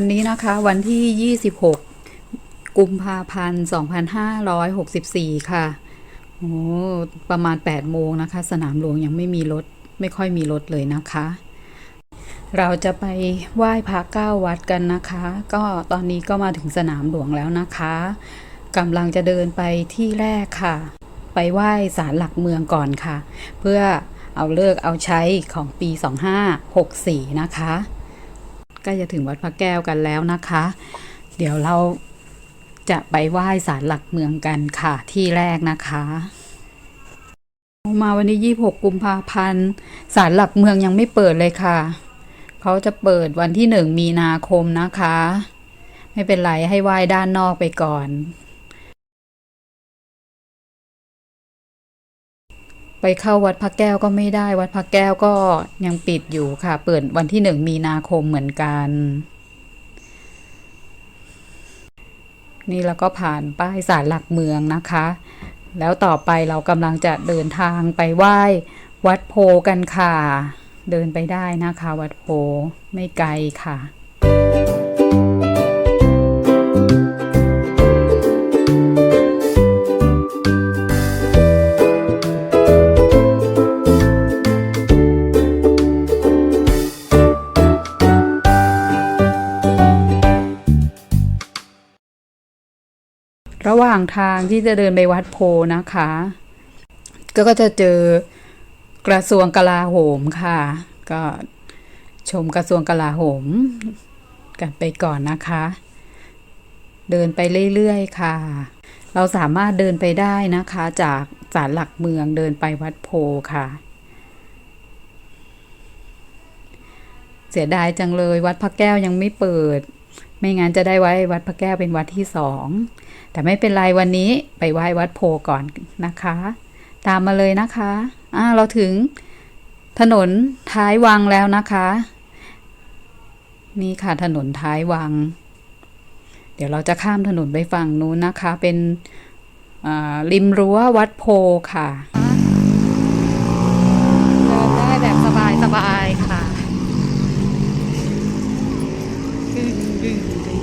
วันนี้นะคะวันที่ 26 กุมภาพันธ์ 2564 ค่ะ โอ้ประมาณ 8 โมงนะคะ สนามหลวงยังไม่มีรถ ไม่ค่อยมีรถเลยนะคะ เราจะไปไหว้พระเก้าวัดกันนะคะ ก็ตอนนี้ก็มาถึงสนามหลวงแล้วนะคะกำลังจะเดินไปที่แรกค่ะ ไปไหว้ศาลหลักเมืองก่อนค่ะ เพื่อเอาเลิกเอาใช้ของปี 2564 นะคะ ล้จะถึงวัดพระแก้วกันแล้วนะคะ เดี๋ยวเราจะไปไหว้ศาลหลักเมืองกันค่ะที่แรกนะคะมาวันที่26 กุมภาพันธ์ศาลหลักเมืองยังไม่เปิดเลยค่ะ เขาจะเปิดวันที่ 1 มีนาคมนะคะ ไม่เป็นไรให้ไหว้ด้านนอกไปก่อน ไปเข้าวัดพระแก้วก็ไม่ได้ วัดพระแก้วก็ยังปิดอยู่ค่ะ เปิดวันที่หนึ่งมีนาคมเหมือนกัน นี่แล้วก็ผ่านป้ายศาลหลักเมืองนะคะ แล้วต่อไปเรากำลังจะเดินทางไปไหว้วัดโพกันค่ะ เดินไปได้นะคะ วัดโพไม่ไกลค่ะ ระหว่างทางที่จะเดินไปวัดโพนะคะก็ก็จะเจอกระทรวงกลาโหมค่ะ ก็ชมกระทรวงกลาโหม กันไปก่อนนะคะ เดินไปเรื่อยๆค่ะ เราสามารถเดินไปได้นะคะ จากศาลหลักเมืองเดินไปวัดโพค่ะ เสียดายจังเลยวัดพระแก้วยังไม่เปิด ไม่งั้นจะได้ไว้วัดพระแก้วเป็นวัดที่สอง แต่ไม่เป็นไรวันนี้ไปไหว้วัดโพก่อนนะคะ ตามมาเลยนะคะอ่าเราถึงถนนท้ายวังแล้วนะคะ นี่ค่ะถนนท้ายวัง เดี๋ยวเราจะข้ามถนนไปฝั่งนู้นนะคะ เป็นริมรั้ววัดโพค่ะเดินได้แบบสบายสบายๆค่ะดึงดึงดึงดึง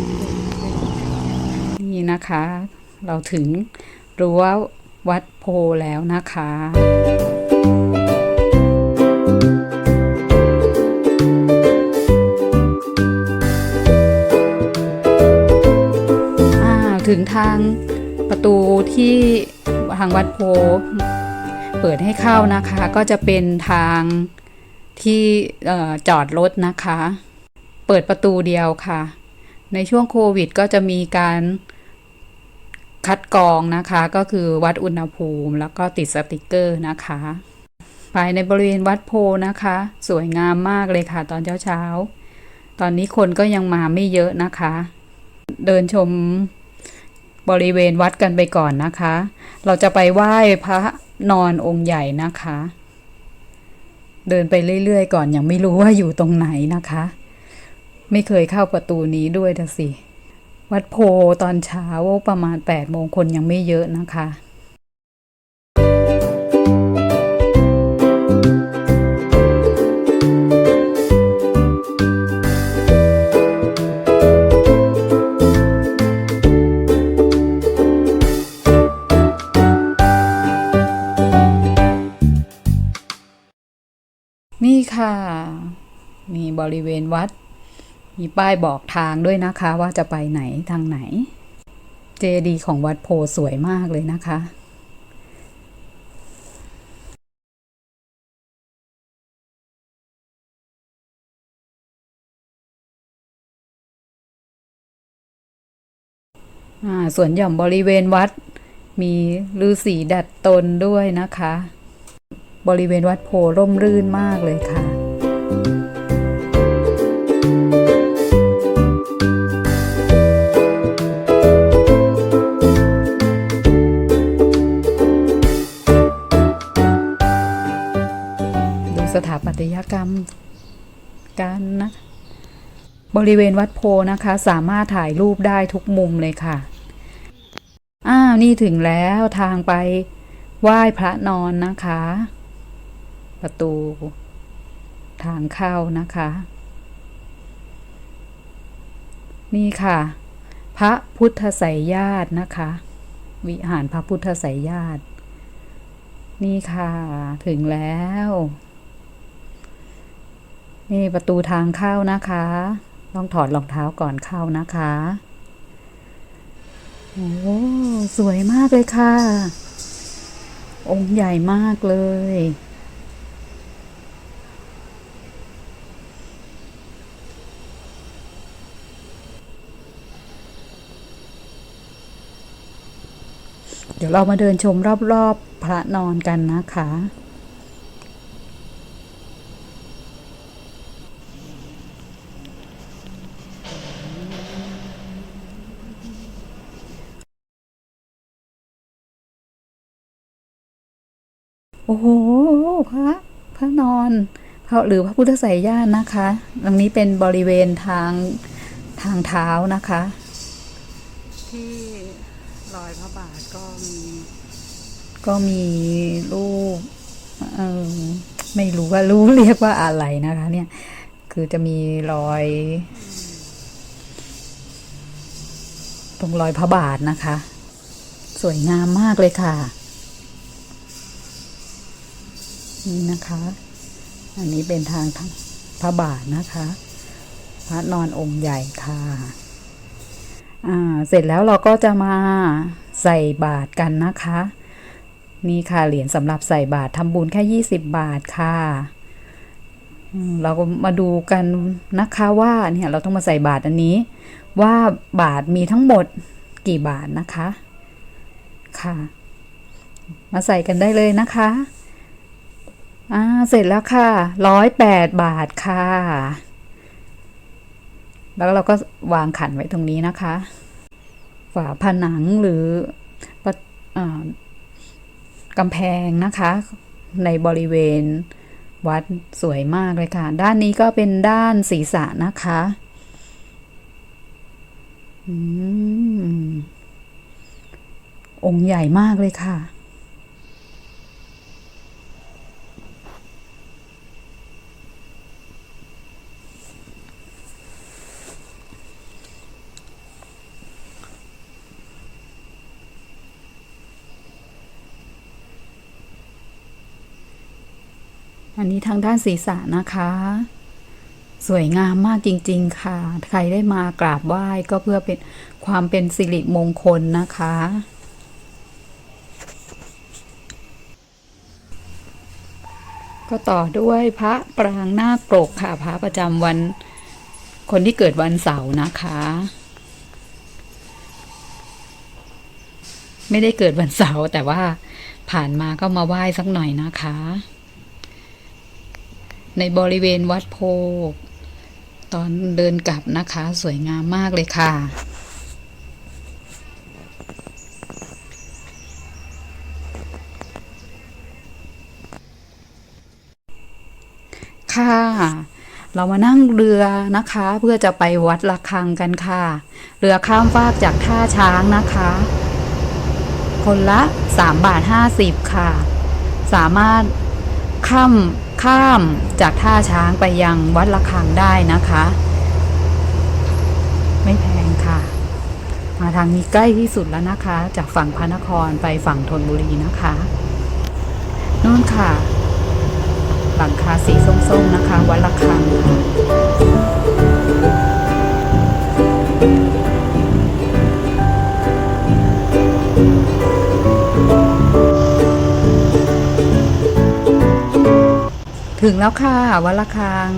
นี่นะคะ เราถึงรั้ววัดโพแล้วนะคะถึงทางประตูที่ทางวัดโพเปิดให้เข้านะคะ ก็จะเป็นทางที่ออจอดรถนะคะ เปิดประตูเดียวค่ะ ในช่วงโควิดก็จะมีการ คัดกรองนะคะก็คือวัดอุณหภูมิ แล้วก็ติดสติกเกอร์นะคะภายในบริเวณวัดโพนะคะ สวยงามมากเลยค่ะตอนเช้าๆ ตอนนี้คนก็ยังมาไม่เยอะนะคะ เดินชมบริเวณวัดกันไปก่อนนะคะ เราจะไปไหว้พระนอนองค์ใหญ่นะคะ เดินไปเรื่อยๆ ก่อนยังไม่รู้ว่าอยู่ตรงไหนนะคะ ไม่เคยเข้าประตูนี้ด้วยนะสิ วัดโพตอนเช้าประมาณ8โมงคนยังไม่เยอะนะคะนี่ค่ะ มีบริเวณวัด มีป้ายบอกทางด้วยนะคะว่าจะไปไหนทางไหน เจดีย์ของวัดโพสวยมากเลยนะคะ ส่วนหย่อมบริเวณวัด มีฤาษีดัดตนด้วยนะคะ บริเวณวัดโพร่มรื่นมากเลยค่ะ กรรมกันนะบริเวณวัดโพนะคะ สามารถถ่ายรูปได้ทุกมุมเลยค่ะ อ้าว นี่ถึงแล้วทางไปไหว้พระนอนนะคะ ประตู ทางเข้านะคะ นี่ค่ะ พระพุทธไสยญาตินะคะ วิหารพระพุทธไสยญาติ นี่ค่ะ ถึงแล้ว นี่ประตูทางเข้านะคะ ต้องถอดรองเท้าก่อนเข้านะคะโอ้สวยมากเลยค่ะ องค์ใหญ่มากเลย เดี๋ยวเรามาเดินชมรอบๆพระนอนกันนะคะ โอ้โห พระพระนอนพระหรือพระพุทธไสยญาตินะคะ ตรงนี้เป็นบริเวณทางทางเท้านะคะ ที่รอยพระบาทก็มี ก็มีรูปเออไม่รู้ว่ารู้เรียกว่าอะไรนะคะ เนี่ย คือจะมีรอย ตรงรอยพระบาทนะคะ สวยงามมากเลยค่ะ นี่นะคะ อันนี้เป็นทางพระบาทนะคะ พระนอนองค์ใหญ่ค่ะอ่าเสร็จแล้วเราก็จะมาใส่บาตรกันนะคะ นี่ค่ะเหรียญสำหรับใส่บาตรทำบุญแค่ 20 บาทค่ะเราก็มาดูกันนะคะว่าเนี่ยเราต้องมาใส่บาตรอันนี้ ว่าบาทมีทั้งหมดกี่บาทนะคะค่ะ มาใส่กันได้เลยนะคะ อ่าเสร็จแล้วค่ะร้อยแปดบาทค่ะ แล้วเราก็วางขันไว้ตรงนี้นะคะ ฝาผนังหรือประอ่ากำแพงนะคะ ในบริเวณวัดสวยมากเลยค่ะ ด้านนี้ก็เป็นด้านศีรษะนะคะอืมองค์ใหญ่มากเลยค่ะ อันนี้ทางด้านศีรษะนะคะ สวยงามมากจริง ๆ ค่ะ ใครได้มากราบไหว้ก็เพื่อเป็นความเป็นสิริมงคลนะคะ ก็ต่อด้วยพระปรางนาคปรกค่ะ พระประจำวัน คนที่เกิดวันเสาร์นะคะไม่ได้เกิดวันเสาร์แต่ว่าผ่านมาก็มาไหว้สักหน่อยนะคะ ในบริเวณวัดโพตอนเดินกลับนะคะสวยงามมากเลยค่ะ ค่ะ เรามานั่งเรือนะคะ เพื่อจะไปวัดระฆังกันค่ะ เรือข้ามฟากจากท่าช้างนะคะ คนละ 3 บาท 50 ค่ะ สามารถข้าม ข้ามจากท่าช้างไปยังวัดละคังได้นะคะ ไม่แพงค่ะ มาทางนี้ใกล้ที่สุดแล้วนะคะ จากฝั่งพระนครไปฝั่งธนบุรีนะคะนู่นค่ะ หลังคาสีส้มๆนะคะ วัดละคัง ถึงแล้วค่ะวัดระฆัง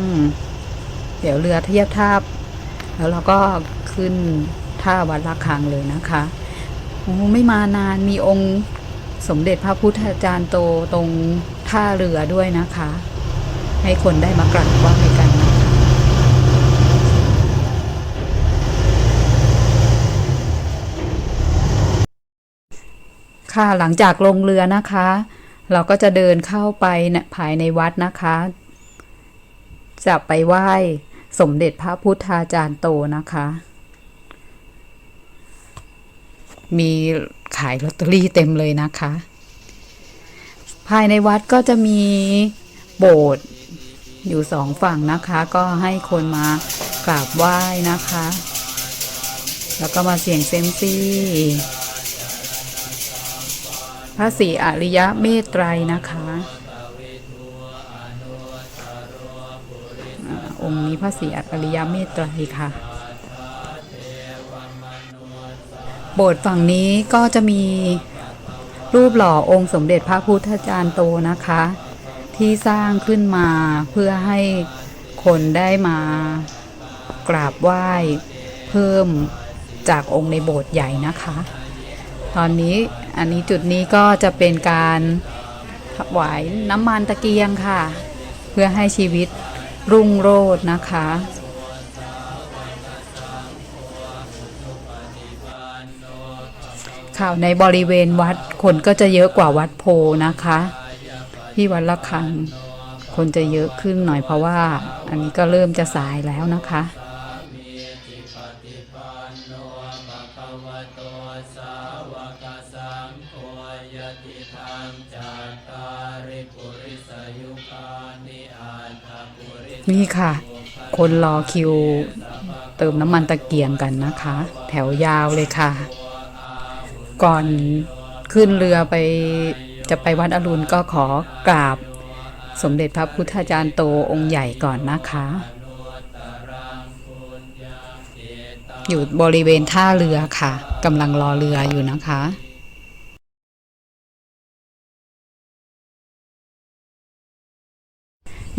เดี๋ยวเรือเทียบท่าแล้วเราก็ขึ้นท่าวัดระฆังเลยนะคะโอ้ไม่มานานมีองค์สมเด็จพระพุทธจารย์โตตรงท่าเรือด้วยนะคะ ให้คนได้มากราบไหว้กันนะคะค่ะหลังจากลงเรือนะคะ เราก็จะเดินเข้าไปเนี่ยภายในวัดนะคะ จะไปไหว้สมเด็จพระพุทธาจารย์โตนะคะ มีขายลอตเตอรี่เต็มเลยนะคะ ภายในวัดก็จะมีโบสถ์อยู่สองฝั่งนะคะ ก็ให้คนมากราบไหว้นะคะ แล้วก็มาเสี่ยงเซมซี พระศรีอริยะเมตไตรนะคะ องค์นี้พระศรีอริยะเมตไตรค่ะ โบสถ์ฝั่งนี้ก็จะมีรูปหล่อองค์สมเด็จพระพุทธจารย์โตนะคะ ที่สร้างขึ้นมาเพื่อให้คนได้มากราบไหว้เพิ่มจากองค์ในโบสถ์ใหญ่นะคะ ตอนนี้ อันนี้จุดนี้ก็จะเป็นการถวายน้ำมันตะเกียงค่ะ เพื่อให้ชีวิตรุ่งโรจน์นะคะข่าวในบริเวณวัดคนก็จะเยอะกว่าวัดโพนะคะ ที่วัดละคังคนจะเยอะขึ้นหน่อยเพราะว่า อันนี้ก็เริ่มจะสายแล้วนะคะ นี่ค่ะ คนรอคิวเติมน้ำมันตะเกียงกันนะคะ แถวยาวเลยค่ะ ก่อนขึ้นเรือไปจะไปวัดอรุณก็ขอกราบ สมเด็จพระพุทธจารย์โตองค์ใหญ่ก่อนนะคะ อยู่บริเวณท่าเรือค่ะกำลังรอเรืออยู่นะคะ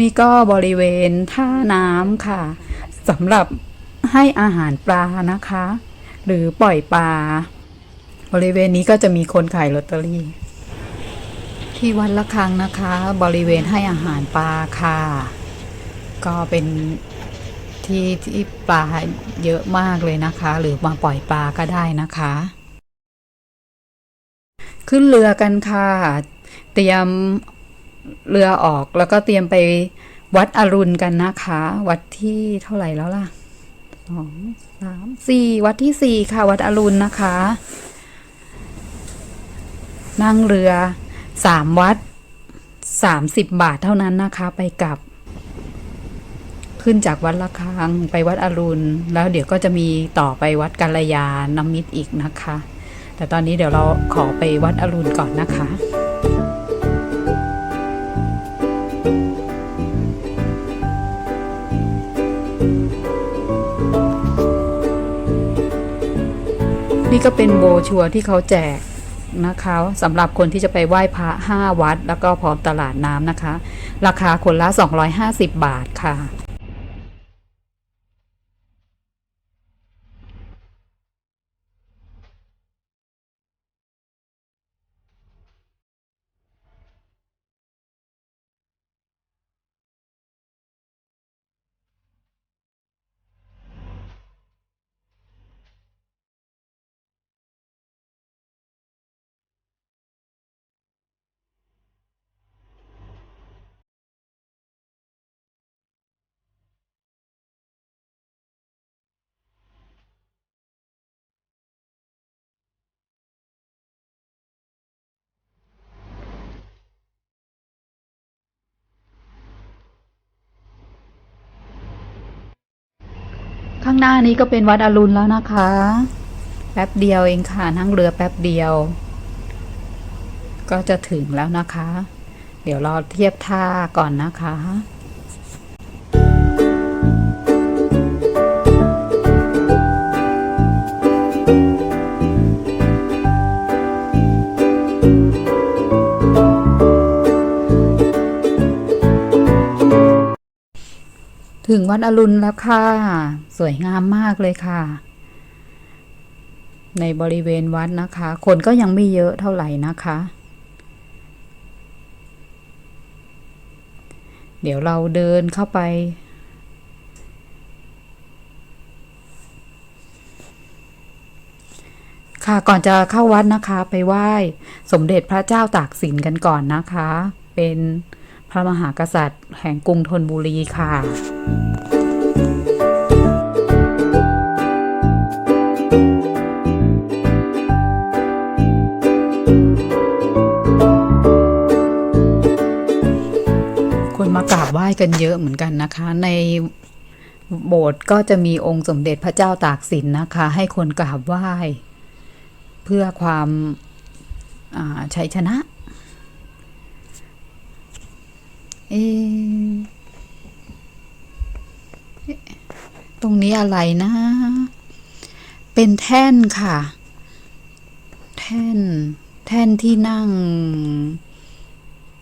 นี่ก็บริเวณท่าน้ำค่ะสำหรับให้อาหารปลานะคะ หรือปล่อยปลา บริเวณนี้ก็จะมีคนขายลอตเตอรี่ ที่วัดละคังนะคะ บริเวณให้อาหารปลาค่ะ ก็เป็น ที่ที่ปลาเยอะมากเลยนะคะ หรือมาปล่อยปลาก็ได้นะคะ ขึ้นเรือกันค่ะ เตรียมเรือออกแล้วก็เตรียมไปวัดอรุณกันนะคะ วัดที่เท่าไหร่แล้วล่ะสองสามสี่วัดที่สี่ค่ะ วัดอรุณนะคะ นั่งเรือสามวัดสามสิบบาทเท่านั้นนะคะ ไปกลับ ขึ้นจากวัดละคังไปวัดอรุณ แล้วเดี๋ยวก็จะมีต่อไปวัดกัลยาณมิตรอีกนะคะ แต่ตอนนี้เดี๋ยวเราขอไปวัดอรุณก่อนนะคะนี่ก็เป็นโบชัวร์ที่เขาแจกนะคะสำหรับคนที่จะไปไหว้พระ5วัด แล้วก็พร้อมตลาดน้ำนะคะ ราคาคนละ 250 บาทค่ะ ข้างหน้านี้ก็เป็นวัดอรุณแล้วนะคะ แป๊บเดียวเองค่ะนั่งเรือแป๊บเดียว ก็จะถึงแล้วนะคะ เดี๋ยวรอเทียบท่าก่อนนะคะ ถึงวัดอรุณแล้วค่ะ สวยงามมากเลยค่ะ ในบริเวณวัดนะคะ คนก็ยังไม่เยอะเท่าไหร่นะคะ เดี๋ยวเราเดินเข้าไป ค่ะก่อนจะเข้าวัดนะคะ ไปไหว้ สมเด็จพระเจ้าตากสินกันก่อนนะคะ เป็น พระมหากษัตริย์แห่งกรุงธนบุรีค่ะคนมากราบไหว้กันเยอะเหมือนกันนะคะ ในโบสถ์ก็จะมีองค์สมเด็จพระเจ้าตากสินนะคะ ให้คนกราบไหว้ เพื่อความาชัยชนะ เอตรงนี้อะไรนะ เป็นแท่นค่ะ แท่น แท่นที่นั่ง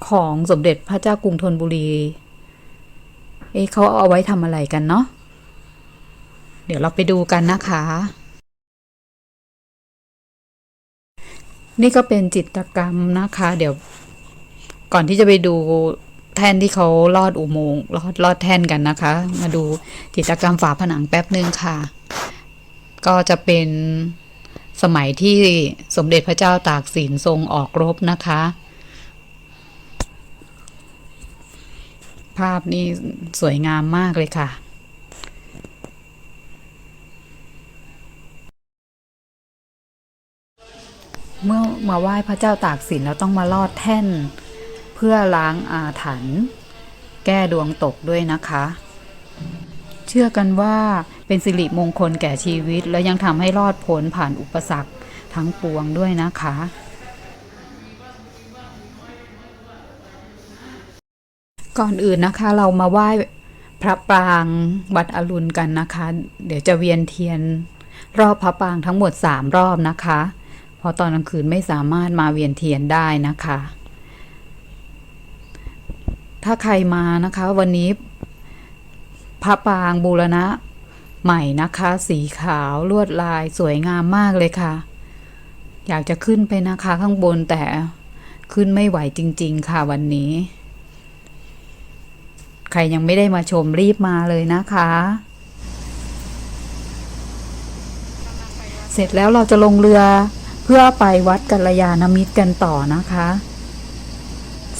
ของสมเด็จพระเจ้ากรุงธนบุรี เอ๊ะเขาเอาไว้ทำอะไรกันเนาะ เดี๋ยวเราไปดูกันนะคะ นี่ก็เป็นจิตรกรรมนะคะ เดี๋ยวก่อนที่จะไปดู แท่นที่เขาลอดอุโมงค์ลอดลอดแท่นกันนะคะ มาดูจิตรกรรมฝาผนังแป๊บนึงค่ะ ก็จะเป็นสมัยที่สมเด็จพระเจ้าตากสินทรงออกรบนะคะ ภาพนี้สวยงามมากเลยค่ะเมื่อมาไหว้พระเจ้าตากสินแล้วต้องมาลอดแท่น เพื่อล้างอาถรรพ์แก้ดวงตกด้วยนะคะ เชื่อกันว่าเป็นสิริมงคลแก่ชีวิต และยังทำให้รอดพ้นผ่านอุปสรรคทั้งปวงด้วยนะคะก่อนอื่นนะคะเรามาไหว้พระปรางวัดอรุณกันนะคะ เดี๋ยวจะเวียนเทียน รอบพระปรางทั้งหมดสามรอบนะคะ เพราะตอนกลางคืนไม่สามารถมาเวียนเทียนได้นะคะ ถ้าใครมานะคะ วันนี้พระปรางบูรณะ ใหม่นะคะ สีขาวลวดลายสวยงามมากเลยค่ะ อยากจะขึ้นไปนะคะข้างบนแต่ขึ้นไม่ไหวจริง ๆ ค่ะวันนี้ ใครยังไม่ได้มาชมรีบมาเลยนะคะ เสร็จแล้วเราจะลงเรือเพื่อไปวัดกัลยาณมิตรกันต่อนะคะ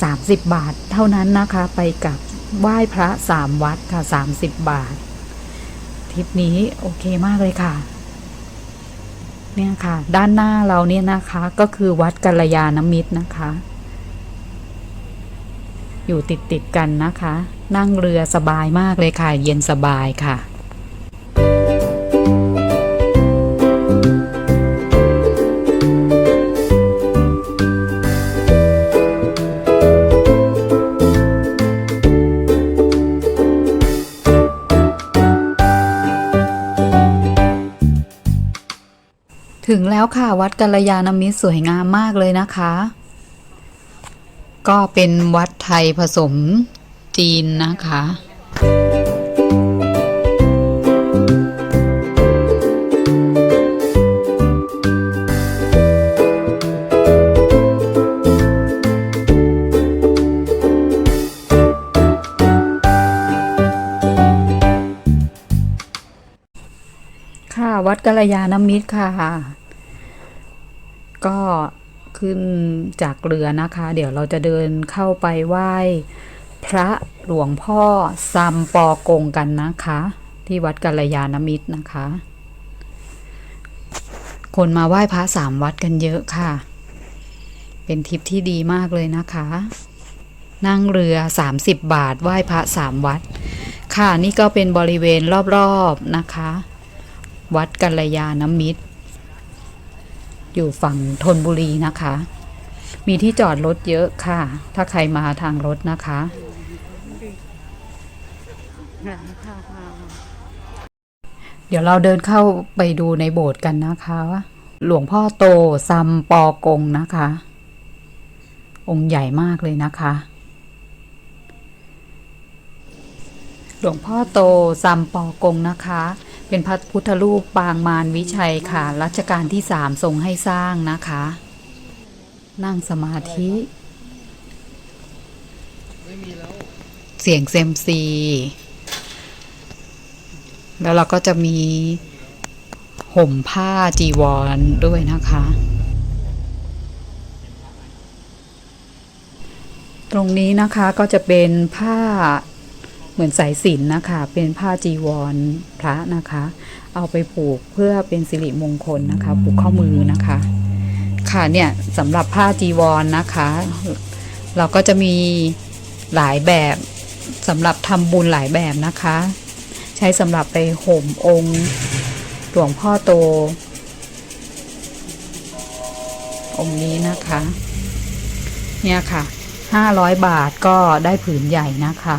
30 บาท เท่านั้นนะคะไปกับไหว้พระสามวัดค่ะ 30 บาททริปนี้โอเคมากเลยค่ะ เนี่ยค่ะ ด้านหน้าเราเนี่ยนะคะ ก็คือวัดกัลยาณมิตรนะคะ อยู่ติดติดกันนะคะ นั่งเรือสบายมากเลยค่ะ เย็นสบายค่ะ ถึงแล้วค่ะวัดกัลยาณมิตรสวยงามมากเลยนะคะ ก็เป็นวัดไทยผสมจีนนะคะค่ะวัดกัลยาณมิตรค่ะ ก็ขึ้นจากเรือนะคะ เดี๋ยวเราจะเดินเข้าไปไหว้ พระหลวงพ่อซัมปอกงกันนะคะ ที่วัดกัลยาณมิตรนะคะ คนมาไหว้พระสามวัดกันเยอะค่ะ เป็นทริปที่ดีมากเลยนะคะ นั่งเรือ 30 บาทไหว้พระสามวัด ค่ะนี่ก็เป็นบริเวณรอบๆนะคะ วัดกัลยาณมิตร อยู่ฝั่งธนบุรีนะคะ มีที่จอดรถเยอะค่ะ ถ้าใครมาทางรถนะคะเดี๋ยวเราเดินเข้าไปดูในโบสถ์กันนะคะหลวงพ่อโตซัมปอกงนะคะ องค์ใหญ่มากเลยนะคะ หลวงพ่อโตซัมปอกงนะคะ เป็นพระพุทธรูปปางมารวิชัยค่ะ รัชกาลที่สามทรงให้สร้างนะคะ นั่งสมาธิ เสียงเซมซี แล้วเราก็จะมีห่มผ้าจีวรด้วยนะคะ ตรงนี้นะคะก็จะเป็นผ้า เหมือนสายสิญจนนะคะ เป็นผ้าจีวรพระนะคะ เอาไปผูกเพื่อเป็นสิริมงคลนะคะ ผูกข้อมือนะคะ ค่ะเนี่ยสำหรับผ้าจีวรนนะคะ เราก็จะมีหลายแบบสำหรับทำบุญหลายแบบนะคะ ใช้สำหรับไปห่มองค์หลวงพ่อโต องค์นี้นะคะ เนี่ยค่ะ500บาทก็ได้ผืนใหญ่นะคะ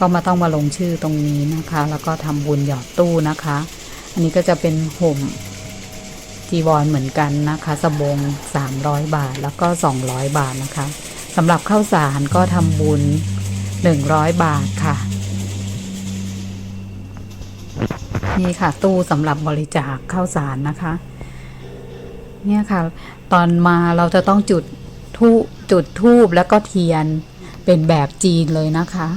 ก็มาต้องมาลงชื่อตรงนี้นะคะ แล้วก็ทำบุญหยอดตู้นะคะ อันนี้ก็จะเป็นห่มจีวรเหมือนกันนะคะสบง 300 บาทแล้วก็ 200 บาทนะคะสำหรับข้าวสารก็ทำบุญ 100 บาทค่ะ นี่ค่ะ ตู้สำหรับบริจาคข้าวสารนะคะ เนี่ยค่ะ ตอนมาเราจะต้องจุดทูจุดทูบแล้วก็เทียนเป็นแบบจีนเลยนะคะ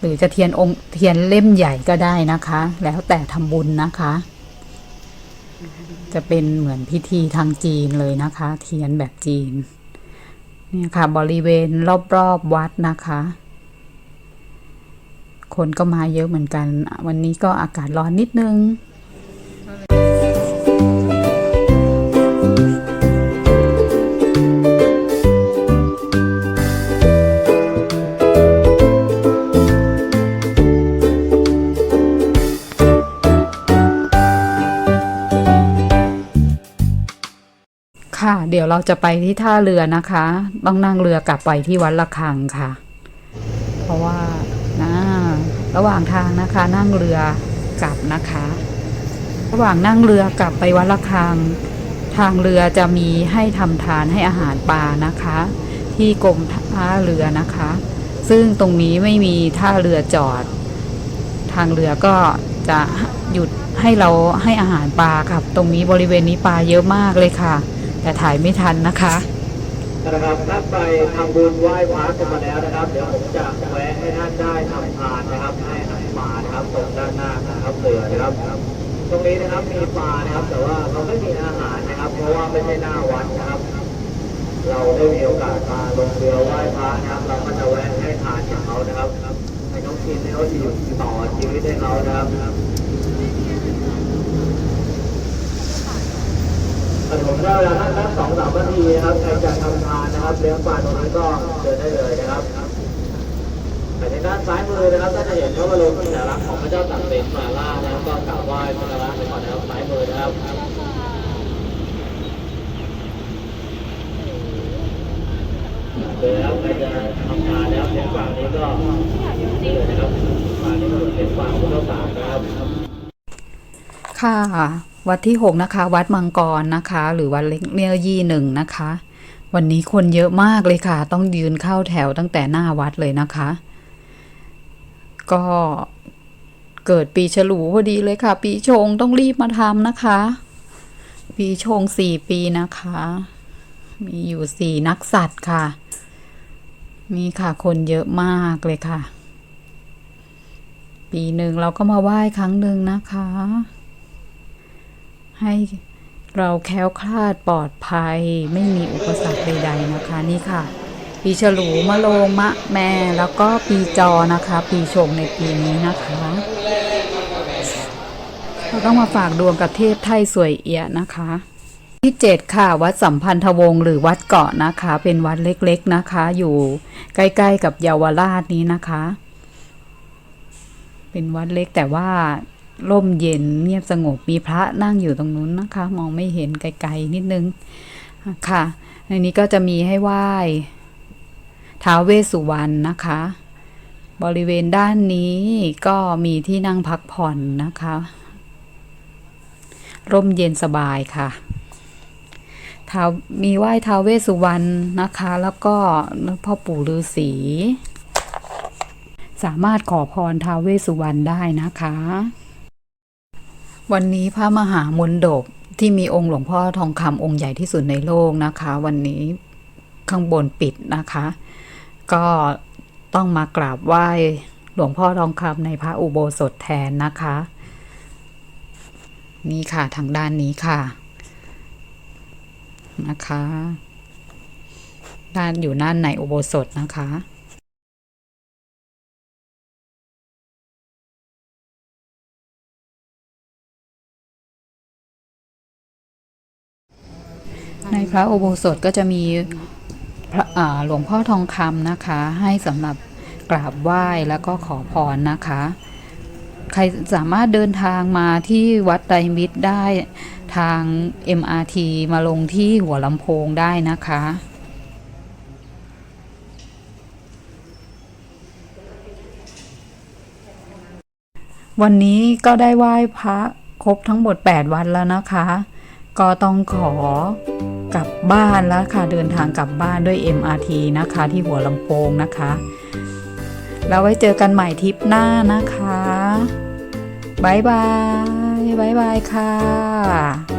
หรือจะเทียนองค์เทียนเล่มใหญ่ก็ได้นะคะ แล้วแต่ทำบุญนะคะ จะเป็นเหมือนพิธีทางจีนเลยนะคะ เทียนแบบจีน เนี่ยค่ะ บริเวณรอบๆวัดนะคะ คนก็มาเยอะเหมือนกัน วันนี้ก็อากาศร้อนนิดนึง เดี๋ยวเราจะไปที่ท่าเรือนะคะ ต้องนั่งเรือกลับไปที่วัดละคังค่ะ เพราะว่านะระหว่างทางนะคะ นั่งเรือกลับนะคะ ระหว่างนั่งเรือกลับไปวัดละคัง ทางเรือจะมีให้ทำทานให้อาหารปลานะคะ ที่กรมท่าเรือนะคะ ซึ่งตรงนี้ไม่มีท่าเรือจอด ทางเรือก็จะหยุดให้เราให้อาหารปลาครับตรงนี้บริเวณนี้ปลาเยอะมากเลยค่ะ แต่ถ่ายไม่ทันนะคะนะครับท่านไปทำบุญไหว้พระกันมาแล้วนะครับ เดี๋ยวผมจะแวะให้ท่านได้ทำทานนะครับ ให้อาหารปลานะครับตรงด้านหน้านะครับเรือนะครับ ตรงนี้นะครับมีปลานะครับ แต่ว่าเราไม่มีอาหารนะครับ เพราะว่าไม่ใช่หน้าวัดนะครับ เราได้มีโอกาสมาลงเรือไหว้พระนะครับ เราก็จะแวะให้ทานกับเขานะครับให้เขากินให้เขาอยู่ต่อชีวิตให้เขานะครับ ผมได้เวลาท่านสักสองสามนาทีนะครับใครจะทำทานนะครับเลี้ยงปลาตรงนี้ก็เดินได้เลยนะครับแต่ในด้านซ้ายมือนะครับก็จะเห็นพระบรมสัญลักษ์ของพระเจ้าตากสินมาล่านะครับก็กราบไหว้พระนรักษ์ไปก่อนนะครับซ้ายมือนะครับเดินแล้วใครจะทำทานแล้วเลี้ยงปลานี้ก็เลยนะครับปลานี้ก็เลี้ยงปลาของพระเจ้าตากนะครับค่ะ วัดที่หกนะคะ วัดมังกรนะคะ หรือวัดเล็กเมียยี่หนึ่งนะคะ วันนี้คนเยอะมากเลยค่ะ ต้องยืนเข้าแถวตั้งแต่หน้าวัดเลยนะคะ ก็เกิดปีฉลูพอดีเลยค่ะ ปีชงต้องรีบมาทำนะคะ ปีชงสี่ปีนะคะ มีอยู่สี่นักสัตว์ค่ะ นี่ค่ะคนเยอะมากเลยค่ะ ปีหนึ่งเราก็มาไหว้ครั้งหนึ่งนะคะ ให้เราแค้วคลาดปลอดภัย ไม่มีอุปสรรคใด ๆนะคะนี่ค่ะ ปีฉลูมะโรงมะแม่แล้วก็ปีจอนะคะ ปีชงในปีนี้นะคะเราต้องมาฝากดวงกับเทพไทยสวยเอียนะคะที่เจ็ดค่ะ วัดสัมพันธวงศ์หรือวัดเกาะนะคะ เป็นวัดเล็กๆนะคะ อยู่ใกล้ๆกับเยาวราชนี้นะคะ เป็นวัดเล็กแต่ว่า ร่มเย็นเงียบสงบมีพระนั่งอยู่ตรงนู้นนะคะ มองไม่เห็นไกลๆนิดนึงค่ะ ในนี้ก็จะมีให้ไหว้ท้าวเวสสุวรรณนะคะ บริเวณด้านนี้ก็มีที่นั่งพักผ่อนนะคะ ร่มเย็นสบายค่ะท้ามีไหว้ท้าวเวสสุวรรณนะคะ แล้วก็พ่อปู่ฤาษีสามารถขอพรท้าวเวสสุวรรณได้นะคะ วันนี้พระมหามนดบที่มีองค์หลวงพ่อทองคำองค์ใหญ่ที่สุดในโลกนะคะ วันนี้ข้างบนปิดนะคะ ก็ต้องมากราบไหว้หลวงพ่อทองคำในพระอุโบสถแทนนะคะ นี่ค่ะทางด้านนี้ค่ะนะคะ ด้านอยู่ด้านในอุโบสถนะคะ ในพระอุโบสถก็จะมีะหลวงพ่อทองคำนะคะ ให้สำหรับกราบไหว้แล้วก็ขอพรนะคะ ใครสามารถเดินทางมาที่วัดไตรมิตรได้ทาง MRT มาลงที่หัวลำโพงได้นะคะวันนี้ก็ได้ไหว้พระครบทั้งหมด 8 วันแล้วนะคะ ก็ต้องขอ กลับบ้านแล้วค่ะเดินทางกลับบ้านด้วย MRT นะคะ ที่หัวลำโพงนะคะแล้วไว้เจอกันใหม่ทริปหน้านะคะบายบายบายบายค่ะ